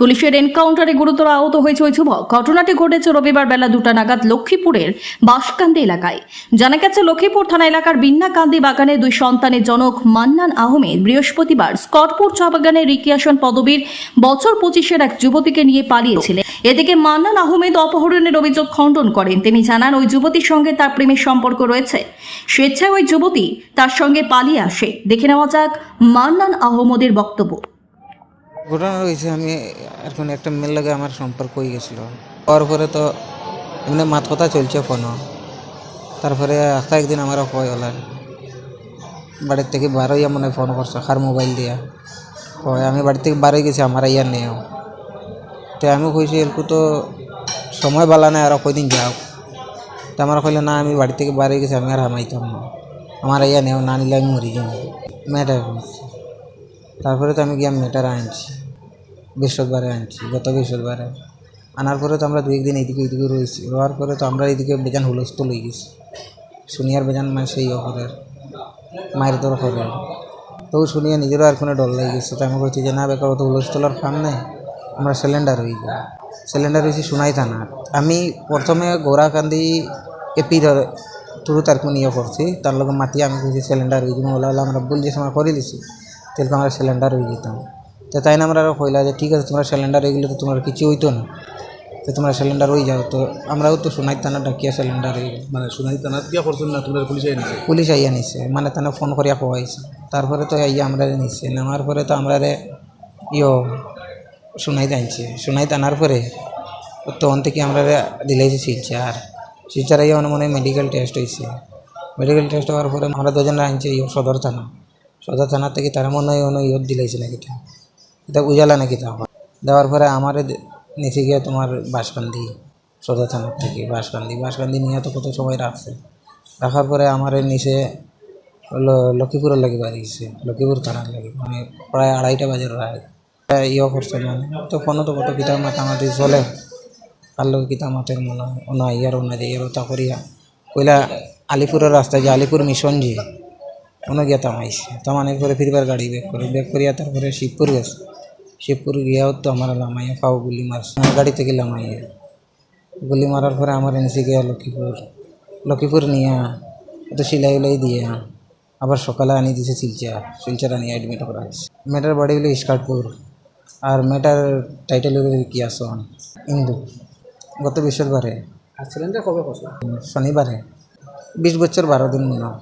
পুলিশের এনকাউন্টারে গুরুতর আহত হয়েছে ওই যুবক। ঘটনাটি ঘটেছে রবিবার বেলা দুটা নাগাদ লক্ষ্মীপুরের বাসকান্দি এলাকায়। জানা গেছে, লক্ষ্মীপুর থানা এলাকার বিন্নাকান্দি বাগানে দুই সন্তানের জনক মান্নান আহমেদ বৃহস্পতিবার স্কটপুর চা বাগানে রিক্রিয়েশন পদবীর বছর পঁচিশের এক যুবতীকে নিয়ে পালিয়েছিলেন। এদিকে মান্নান আহমেদ অপহরণের অভিযোগ খণ্ডন করেন। তিনি জানান, ওই যুবতীর সঙ্গে তার প্রেমের সম্পর্ক রয়েছে। স্বেচ্ছায় ওই যুবতী তার সঙ্গে পালিয়ে আসে। দেখে নেওয়া যাক মান্নান আহমদের বক্তব্য। ঘটনা হয়েছে, আমি এখন একটা মেয়ের লাগে আমার সম্পর্ক হয়ে গেছিল। হওয়ার পরে তো এমনি মাত কথা চলছে ফোনও তারপরে আস্তে একদিন আমারও কয় হলার বাড়ির থেকে বার হইয়া মনে ফোন করছে, খার মোবাইল দিয়া। কয়, আমি বাড়ি থেকে বার হয়ে গেছি, আমার ইয়ার নেও তো আমি কইছি, এরকম তো সময় বালা নাই আরও কয়দিন যাও। তো আমার কইলে, না, আমি বাড়ি থেকে বার হয়ে গেছি, আমি আর হামাইতাম না। আমার ইয়া নেও না নিলে আমি মরি যাব মেয়েটা তারপরে তো আমি গিয়ে মেটার আনছি। বৃহস্পতিবারে আনছি, গত বৃহস্পতিবারে আনার পরে তো আমরা দুই একদিন এইদিকে ওইদিকে রয়েছি। রোয়ার পরে তো আমরা এইদিকে বেজান হুলস্থুল হয়ে গেছি। শুনিয়ার বেজান মানে সেই করে মায়ের দর করে তো শুনিয়ে নিজেরও আর কোনো ডর লেগে গেছে। তো আমি বলছি যে, না বেকার তো হুলস্থুলার ফার্ম নেই, আমরা সিলিন্ডার হয়ে যাই সিলিন্ডার হয়েছি সোনাই থানা আমি প্রথমে গোড়াকান্দি এপি ধরে তুরু তার ইয়ে করছি। তার লগে মাতিয়ে আমি কইছি, সিলিন্ডার হয়ে যাব বলে আমরা ভুল যে সময় করে দিছি তেলকে আমরা সিলিন্ডার হয়ে যেতাম। তো তাই না আমরা আরও কইলা যে ঠিক আছে তোমরা সিলিন্ডার এগুলো তো তোমার কিছু হইতো না। তো তোমরা সিলিন্ডার হয়ে যাও। তো আমরাও তো সোনাই থানা ডাকিয়া সিলিন্ডার হয়ে মানে সোনাই থানাত কিয়া করছেন না তোমরা পুলিশে এনেছে পুলিশ আইয়া নিছে। মানে তারা ফোন করিয়া কোয়াইছে তারপরে তো আইয়া আমরা নিছে। নেওয়ার পরে তো আমরা রে ইয়ো সোনাই আনছে। সোনাই আনার পরে তখন থেকে আমরা রে দিলাইছি শিলচার শিলচার আইয়া মানে মনে মেডিকেল টেস্ট হয়েছে মেডিকেল টেস্ট হওয়ার পরে আমরা দুজন আনছে ইয়ো সদর থানা। সদর থানা থেকে তারা মনে হয় ইয়ত দিলাইছে নাকি তা। এটা উজালা নাকি তা দেওয়ার পরে আমার নিচে গিয়ে তোমার বাসকান্দি সদর থানার থেকে বাসকান্দি বাসকান্দি নিয়ে তো কত সময় রাখছে। রাখার পরে আমার নিচে লক্ষ্মীপুরের লাগে বাড়িয়েছে, লক্ষ্মীপুর থানার লাগে মানে প্রায় আড়াইটা বাজে রায়। ইয়ে করছে মানে। তো ফোনও তো কত কিতাব মাতামাতি চলে কার লোক কিতাব মাতের মনে হয় ওনা ইয়ার ওনা যে ইয়ার তা করিয়া কইলা আলিপুরের রাস্তায় যে আলিপুর মিশন যে কোনো গিয়া তামাইছে। তামানের পরে ফিরবার গাড়ি বেক করে বেক করিয়া তারপরে শিবপুর গেছে। শিবপুর গিয়াও তো আমার লামাইয়া পাও গুলি আমার গাড়ি থেকে লামাইয়া। গুলি মারার পরে আমার এনেছে গিয়া লক্ষ্মীপুর লক্ষ্মীপুর নিয়ে তো সিলাই উলাই দিয়ে। আবার সকালে আনি দিছে শিলচার শিলচার আনিয়ে অ্যাডমিট করা হয়েছে মেয়েটার বাড়ি হলো ইস্কাটপুর আর মেয়েটার টাইটেল হলো কি আসন ইন্দু। গত বৃহস্পতিবারে আর সিলিন্ডার কবে শনিবারে বিশ বছর বারো দিন মনে হয়